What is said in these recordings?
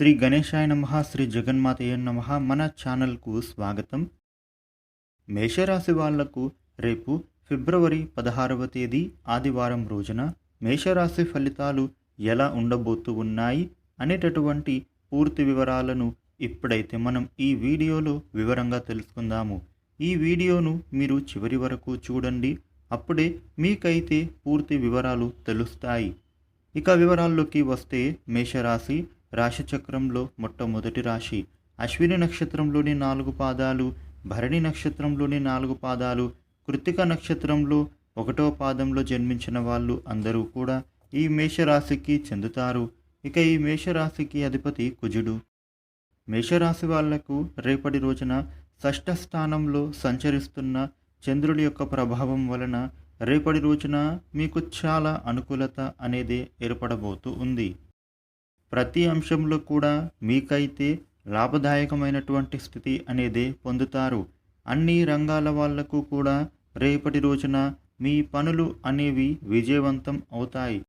శ్రీ గణేశాయ నమ శ్రీ జగన్మాతయ్య నమ మన ఛానల్కు స్వాగతం. మేషరాశి వాళ్ళకు రేపు ఫిబ్రవరి పదహారవ తేదీ ఆదివారం రోజున మేషరాశి ఫలితాలు ఎలా ఉండబోతూ ఉన్నాయి అనేటటువంటి పూర్తి వివరాలను ఇప్పుడైతే మనం ఈ వీడియోలో వివరంగా తెలుసుకుందాము. ఈ వీడియోను మీరు చివరి వరకు చూడండి అప్పుడే మీకైతే పూర్తి వివరాలు తెలుస్తాయి. ఇక వివరాల్లోకి వస్తే మేషరాశి రాశిచక్రంలో మొట్టమొదటి రాశి. అశ్విని నక్షత్రంలోని నాలుగు పాదాలు భరణి నక్షత్రంలోని నాలుగు పాదాలు కృత్తిక నక్షత్రంలో ఒకటో పాదంలో జన్మించిన వాళ్ళు అందరూ కూడా ఈ మేషరాశికి చెందుతారు. ఇక ఈ మేషరాశికి అధిపతి కుజుడు. మేషరాశి వాళ్ళకు రేపటి రోజున షష్ఠ స్థానంలో సంచరిస్తున్న చంద్రుడి యొక్క ప్రభావం వలన రేపటి రోజున మీకు చాలా అనుకూలత అనేది ఏర్పడబోతూ ఉంది. ప్రతి అంశంలో కూడా మీకైతే లాభదాయకమైనటువంటి స్థితి అనేది పొందుతారు. అన్ని రంగాల వాళ్ళకు కూడా రేపటి రోజున మీ పనులు అనేవి విజయవంతం అవుతాయి.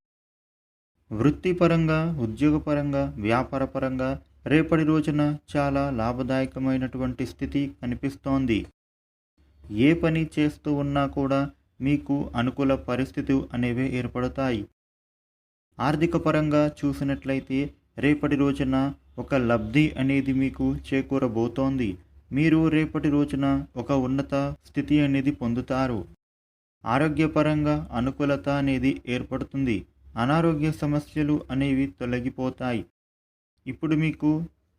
వృత్తిపరంగా ఉద్యోగపరంగా వ్యాపారపరంగా రేపటి రోజున చాలా లాభదాయకమైనటువంటి స్థితి కనిపిస్తోంది. ఏ పని చేస్తూ ఉన్నా కూడా మీకు అనుకూల పరిస్థితులు అనేవి ఏర్పడతాయి. ఆర్థిక పరంగా చూసినట్లయితే రేపటి రోజున ఒక లబ్ధి అనేది మీకు చేకూరబోతోంది. మీరు రేపటి రోజున ఒక ఉన్నత స్థితి అనేది పొందుతారు. ఆరోగ్యపరంగా అనుకూలత అనేది ఏర్పడుతుంది. అనారోగ్య సమస్యలు అనేవి తొలగిపోతాయి. ఇప్పుడు మీకు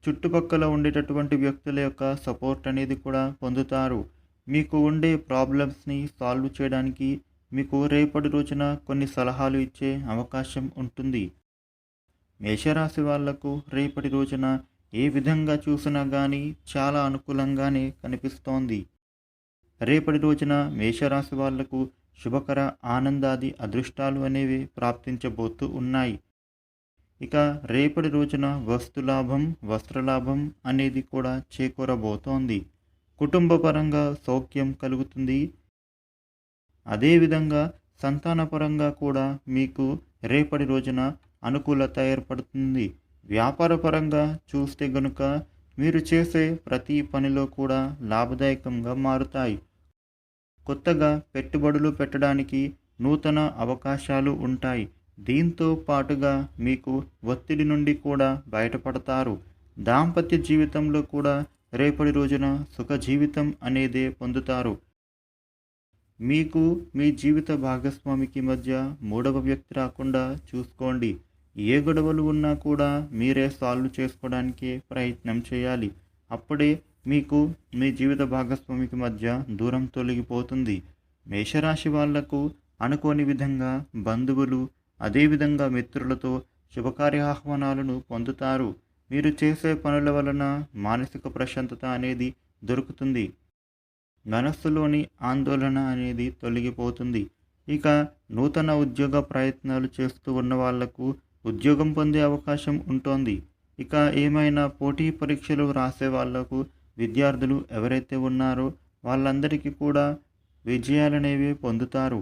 చుట్టుపక్కల ఉండేటటువంటి వ్యక్తుల యొక్క సపోర్ట్ అనేది కూడా పొందుతారు. మీకు ఉండే ప్రాబ్లమ్స్ని సాల్వ్ చేయడానికి మీకు రేపటి రోజున కొన్ని సలహాలు ఇచ్చే అవకాశం ఉంటుంది. మేషరాశి వాళ్ళకు రేపటి రోజున ఏ విధంగా చూసినా కానీ చాలా అనుకూలంగానే కనిపిస్తోంది. రేపటి రోజున మేషరాశి వాళ్ళకు శుభకర ఆనందాది అదృష్టాలు అనేవి ప్రాప్తించబోతూ ఉన్నాయి. ఇక రేపటి రోజున వస్తులాభం వస్త్రలాభం అనేది కూడా చేకూరబోతోంది. కుటుంబపరంగా సౌఖ్యం కలుగుతుంది. అదేవిధంగా సంతానపరంగా కూడా మీకు రేపటి రోజున అనుకూలత ఏర్పడుతుంది. వ్యాపారపరంగా చూస్తే గనుక మీరు చేసే ప్రతి పనిలో కూడా లాభదాయకంగా మారుతాయి. కొత్తగా పెట్టుబడులు పెట్టడానికి నూతన అవకాశాలు ఉంటాయి. దీంతో పాటుగా మీకు ఒత్తిడి నుండి కూడా బయటపడతారు. దాంపత్య జీవితంలో కూడా రేపటి రోజున సుఖ జీవితం అనేదే పొందుతారు. మీకు మీ జీవిత భాగస్వామికి మధ్య మూడవ వ్యక్తి రాకుండా చూసుకోండి. ఏ గొడవలు ఉన్నా కూడా మీరే సాల్వ్ చేసుకోవడానికి ప్రయత్నం చేయాలి. అప్పుడే మీకు మీ జీవిత భాగస్వామికి మధ్య దూరం తొలగిపోతుంది. మేషరాశి వాళ్ళకు అనుకోని విధంగా బంధువులు అదేవిధంగా మిత్రులతో శుభకార్య ఆహ్వానాలను పొందుతారు. మీరు చేసే పనుల వలన మానసిక ప్రశాంతత అనేది దొరుకుతుంది. మనస్సులోని ఆందోళన అనేది తొలగిపోతుంది. ఇక నూతన ఉద్యోగ ప్రయత్నాలు చేస్తూ ఉన్న వాళ్ళకు ఉద్యోగం పొందే అవకాశం ఉంటుంది. ఇక ఏమైనా పోటీ పరీక్షలు రాసే వాళ్ళకు విద్యార్థులు ఎవరైతే ఉన్నారో వాళ్ళందరికీ కూడా విజయాలనేవి పొందుతారు.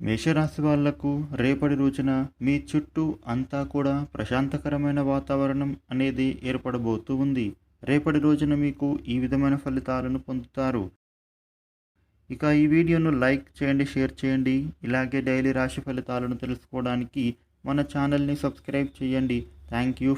మేషరాశి వాళ్ళకు రేపటి రోజున మీ చుట్టూ అంతా కూడా ప్రశాంతకరమైన వాతావరణం అనేది ఏర్పడబోతూ ఉంది. రేపటి రోజున మీకు ఈ విధమైన ఫలితాలను పొందుతారు. ఇక ఈ వీడియోను లైక్ చేయండి షేర్ చేయండి. ఇలాగే డైలీ రాశి ఫలితాలను తెలుసుకోవడానికి మన ఛానల్ని సబ్స్క్రైబ్ చేయండి. Thank you